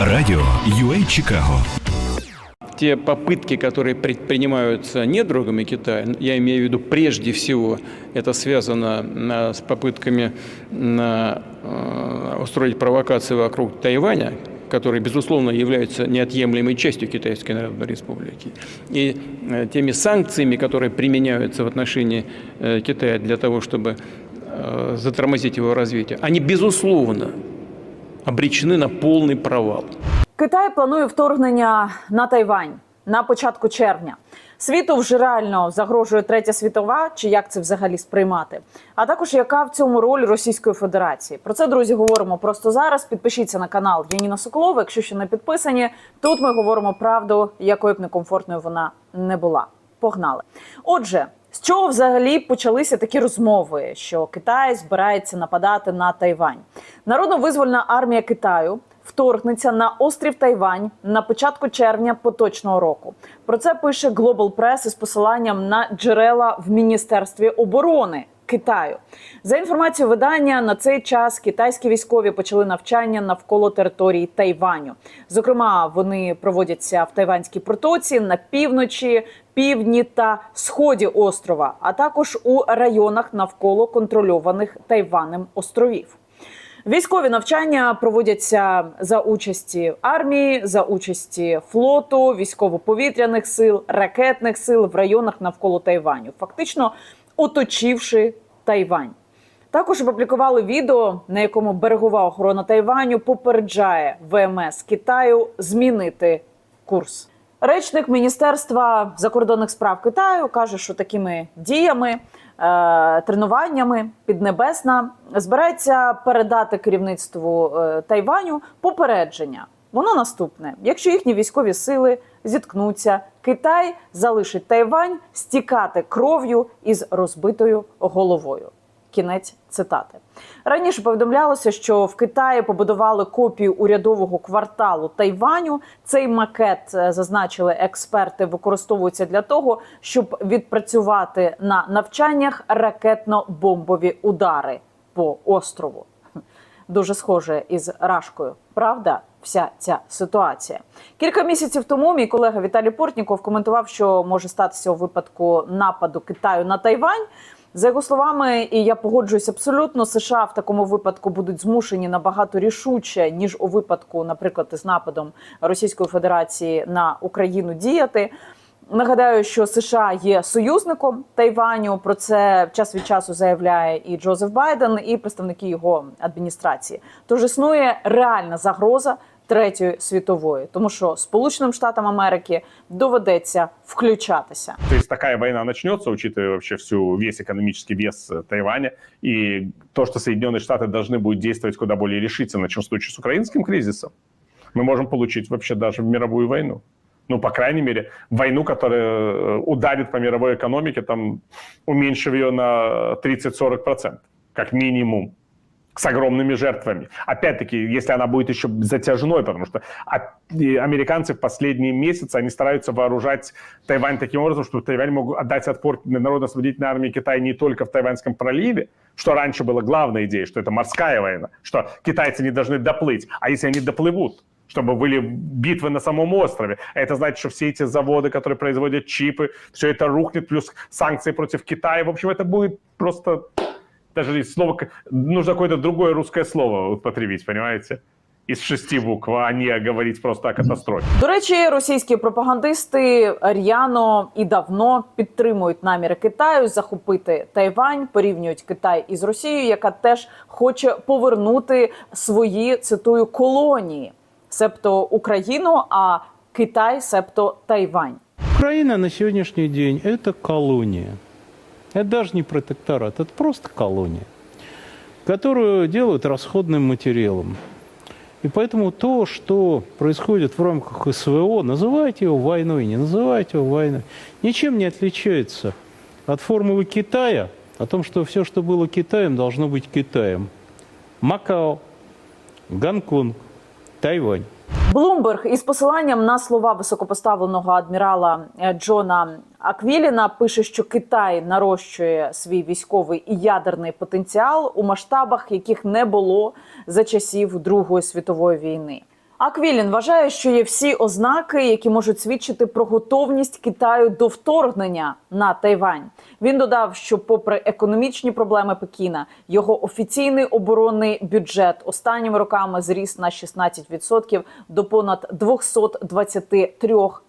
Радіо UA Чикаго. Те попытки, которые предпринимаются недругами Китая, я имею в виду прежде всего, это связано а, с попытками на, э, устроить провокации вокруг Тайваня, который, безусловно, является неотъемлемой частью Китайской Народной Республики, и э, теми санкциями, которые применяются в отношении э, Китая для того, чтобы э, затормозить его развитие, они, безусловно, обречены на полный провал. Китай планує вторгнення на Тайвань на початку червня. Світу вже реально загрожує третя світова, чи як це взагалі сприймати? А також яка в цьому роль Російської Федерації? Про це друзі говоримо просто зараз. Підпишіться на канал Яніна Соколова, якщо ще не підписані. Тут ми говоримо правду, якою б некомфортною вона не була. Погнали. Отже, з чого взагалі почалися такі розмови, що Китай збирається нападати на Тайвань? Народно-визвольна армія Китаю вторгнеться на острів Тайвань на початку червня поточного року. Про це пише Global Press із посиланням на джерела в міністерстві оборони. Китаю за інформацією видання на цей час китайські військові почали навчання навколо території Тайваню. Зокрема, вони проводяться в Тайванській протоці на півночі, півдні та сході острова, а також у районах навколо контрольованих Тайванем островів. Військові навчання проводяться за участі армії, за участі флоту, військово-повітряних сил, ракетних сил в районах навколо Тайваню, фактично оточивши Тайвань. Також опублікували відео, на якому берегова охорона Тайваню попереджає ВМС Китаю змінити курс. Речник Міністерства закордонних справ Китаю каже, що такими діями, е, тренуваннями Піднебесна збирається передати керівництву е, Тайваню попередження. Воно наступне: якщо їхні військові сили зіткнуться, Китай залишить Тайвань стікати кров'ю із розбитою головою. Кінець цитати раніше повідомлялося, що в Китаї побудували копію урядового кварталу Тайваню. Цей макет е, зазначили експерти, використовується для того, щоб відпрацювати на навчаннях ракетно-бомбові удари по острову. Дуже схоже із Рашкою. Правда, вся ця ситуація. Кілька місяців тому мій колега Віталій Портніков коментував, що може статися у випадку нападу Китаю на Тайвань. За його словами, і я погоджуюсь абсолютно, США в такому випадку будуть змушені набагато рішуче ніж у випадку, наприклад, із нападом Російської Федерації на Україну діяти. Нагадаю, що США є союзником Тайваню. Про це час від часу заявляє і Джозеф Байден, і представники його адміністрації. Тож існує реальна загроза третьої світової, тому що Сполученим Штатам Америки доведеться включатися. То есть такая война начнется, учитывая вообще всю весь экономический вес э, Тайваня, и то, что Соединенные Штаты должны будут действовать куда более решительно, чем в случае с украинским кризисом, мы можем получить вообще даже мировую войну. Ну, по крайней мере, войну, которая э, ударит по мировой экономике, там, уменьшив ее на 30-40%, как минимум С огромными жертвами. Опять-таки, если она будет еще затяжной, потому что американцы в последние месяцы, они стараются вооружать Тайвань таким образом, что Тайвань мог отдать отпор Народно-освободительной армии Китая не только в Тайваньском проливе, что раньше была главная идея, что это морская война, что китайцы не должны доплыть, а если они доплывут, чтобы были битвы на самом острове. Это значит, что все эти заводы, которые производят чипы, все это рухнет, плюс санкции против Китая. В общем, это будет просто... Даже слово... Нужно какое-то другое русское слово употребить, понимаете? Из шести букв, а не говорить просто о катастрофе. До речі, російські пропагандисти р'яно і давно підтримують наміри Китаю захопити Тайвань, порівнюють Китай із Росією, яка теж хоче повернути свої цитую колонії, себто Україну, а Китай, себто Тайвань. Украина на сегодняшний день – это колония. Это даже не протекторат, это просто колония, которую делают расходным материалом. И поэтому то, что происходит в рамках СВО, называйте его войной, не называйте его войной, ничем не отличается от формулы Китая о том, что все, что было Китаем, должно быть Китаем. Макао, Гонконг, Тайвань. Блумберг із посиланням на слова високопоставленого адмірала е, Джона Аквіліна пише, що Китай нарощує свій військовий і ядерний потенціал у масштабах, яких не було за часів Другої світової війни. Аквілін вважає, що є всі ознаки, які можуть свідчити про готовність Китаю до вторгнення на Тайвань. Він додав, що, попри економічні проблеми Пекіна, його офіційний оборонний бюджет останніми роками зріс на 16% до понад 223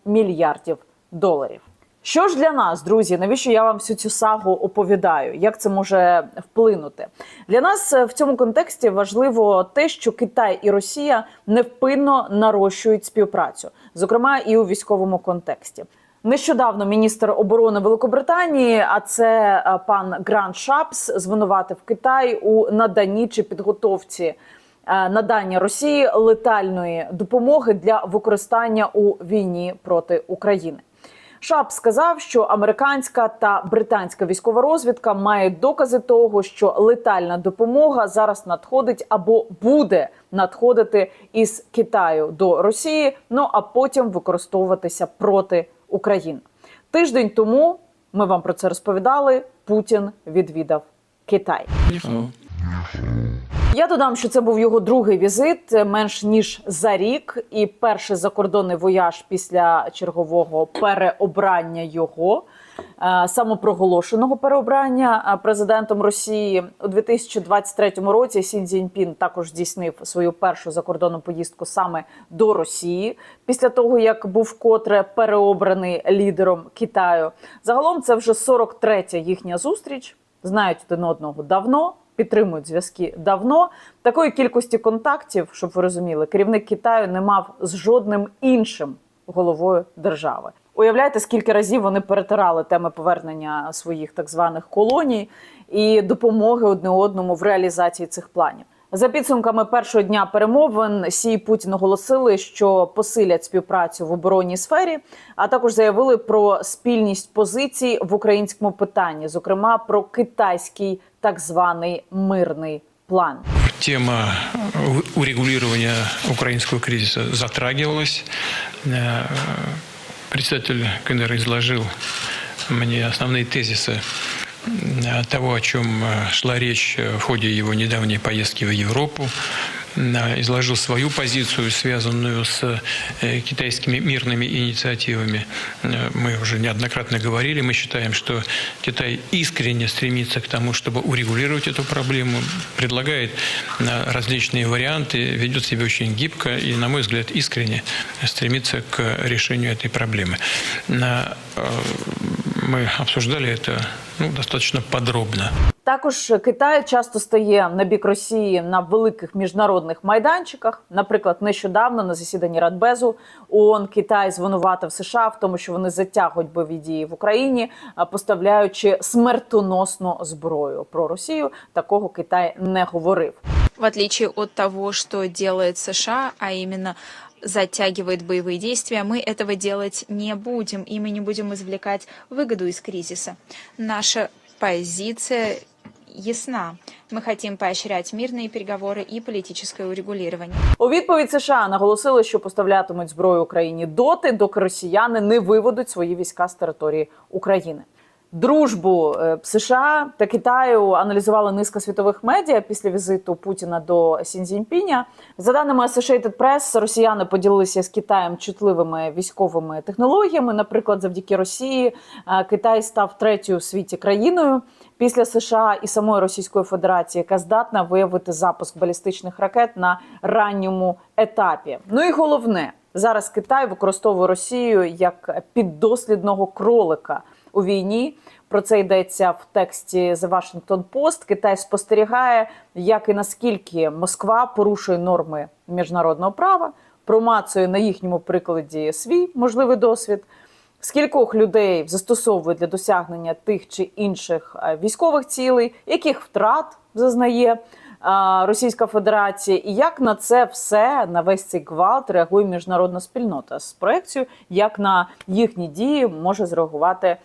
мільярдів доларів. Що ж для нас, друзі, навіщо я вам всю цю сагу оповідаю? Як це може вплинути? Для нас е, в цьому контексті важливо те, що Китай і Росія невпинно нарощують співпрацю, зокрема і у військовому контексті. Нещодавно міністр оборони Великобританії, а це е, пан Грант Шапс, звинуватив Китай у наданні чи підготовці е, надання Росії летальної допомоги для використання у війні проти України. Шап сказав, що американська та британська військова розвідка мають докази того, що летальна допомога зараз надходить або буде надходити із Китаю до Росії, ну а потім використовуватися проти України. Тиждень тому ми вам про це розповідали. Путін відвідав Китай. Я додам, що це був його другий візит е, менш ніж за рік, і перший закордонний вояж після чергового переобрання його е, самопроголошеного переобрання е, президентом Росії у 2023 році. Сін Цзіньпін також здійснив свою першу закордонну поїздку саме до Росії після того, як був вкотре переобраний лідером Китаю. Загалом це вже 43-я їхня зустріч. Знають один одного давно підтримують зв'язки давно. Такої кількості контактів, щоб ви розуміли, керівник Китаю не мав з жодним іншим головою держави. Уявляєте, скільки разів вони перетирали теми повернення своїх так званих колоній і допомоги одне одному в реалізації цих планів. За підсумками першого дня перемовин Сі і Путін оголосили, що посилять співпрацю в оборонній сфері, а також заявили про спільність позицій в українському питанні, зокрема про китайський так званий мирний план. Тема у- урегулирования украинского кризиса затрагивалась. Э, Председатель КНР изложил мне основные тезисы э, того, о чем э, шла речь э, в ходе его недавней поездки в Европу. Э, Изложил свою позицию, связанную с китайскими мирными инициативами. Мы уже неоднократно говорили, мы считаем, что Китай искренне стремится к тому, чтобы урегулировать эту проблему, предлагает различные варианты, ведет себя очень гибко и, на мой взгляд, искренне стремится к решению этой проблемы. На, э, Мы обсуждали это ну, достаточно подробно. Також Китай часто стає на бік Росії на великих міжнародних майданчиках. Наприклад, нещодавно на засіданні Радбезу ООН Китай звинуватив США в тому, що вони затягують бойові дії в Україні, а, поставляючи смертоносну зброю. Про Росію такого Китай не говорив. в отличие от того, что делает США, а именно затягивает боевые действия, мы этого делать не будем, и мы не будем извлекать выгоду из кризиса. Наша позиция ясна. Мы хотим поощрять мирные переговоры и политическое урегулирование. У відповідь США наголосили, що поставлятимуть зброю Україні доти, доки росіяни не виведуть свої війська з території України. Дружбу е, США та Китаю аналізувала низка світових медіа після візиту Путіна до Сінзіньпіня. За даними Associated Press, росіяни поділилися з Китаєм чутливими військовими технологіями. Наприклад, завдяки Росії е, Китай став третьою у світі країною після США і самої Російської Федерації, яка здатна виявити запуск балістичних ракет на ранньому етапі. Ну і головне, зараз Китай використовує Росію як піддослідного кролика у війні. Про це йдеться в тексті The Washington Post. Китай спостерігає, як і наскільки Москва порушує норми міжнародного права, промацує на їхньому прикладі свій можливий досвід. Скількох людей застосовує для досягнення тих чи інших е, військових цілей, яких втрат зазнає Російська Федерація, і як на це все на весь цей гвалт реагує міжнародна спільнота з проекцією, як на їхні дії може зреагувати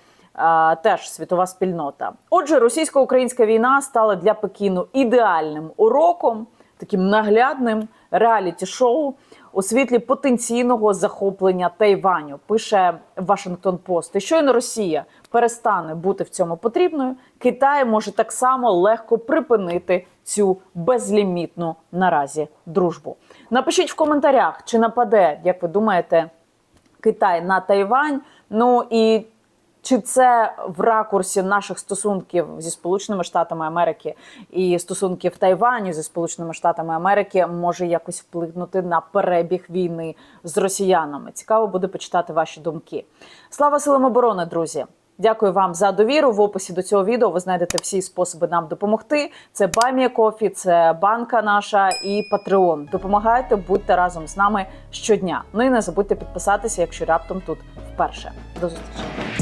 теж світова спільнота. Отже, російсько-українська війна стала для Пекіну ідеальним уроком, таким наглядним реаліті-шоу. у світлі потенційного захоплення Тайваню. Пише Вашингтон Пост. І щойно Росія перестане бути в цьому потрібною, Китай може так само легко припинити цю безлімітну наразі дружбу. Напишіть в коментарях, чи нападе, як ви думаєте, Китай на Тайвань. Ну і чи це в ракурсі наших стосунків зі Сполученими Штатами Америки і стосунків Тайваню зі Сполученими Штатами Америки може якось вплинути на перебіг війни з росіянами? Цікаво буде почитати ваші думки. Слава силам оборони, друзі! Дякую вам за довіру. В описі до цього відео ви знайдете всі способи нам допомогти. Це Кофі, це банка наша і Patreon. Допомагайте, будьте разом з нами щодня. Ну і не забудьте підписатися, якщо раптом тут вперше. До зустрічі.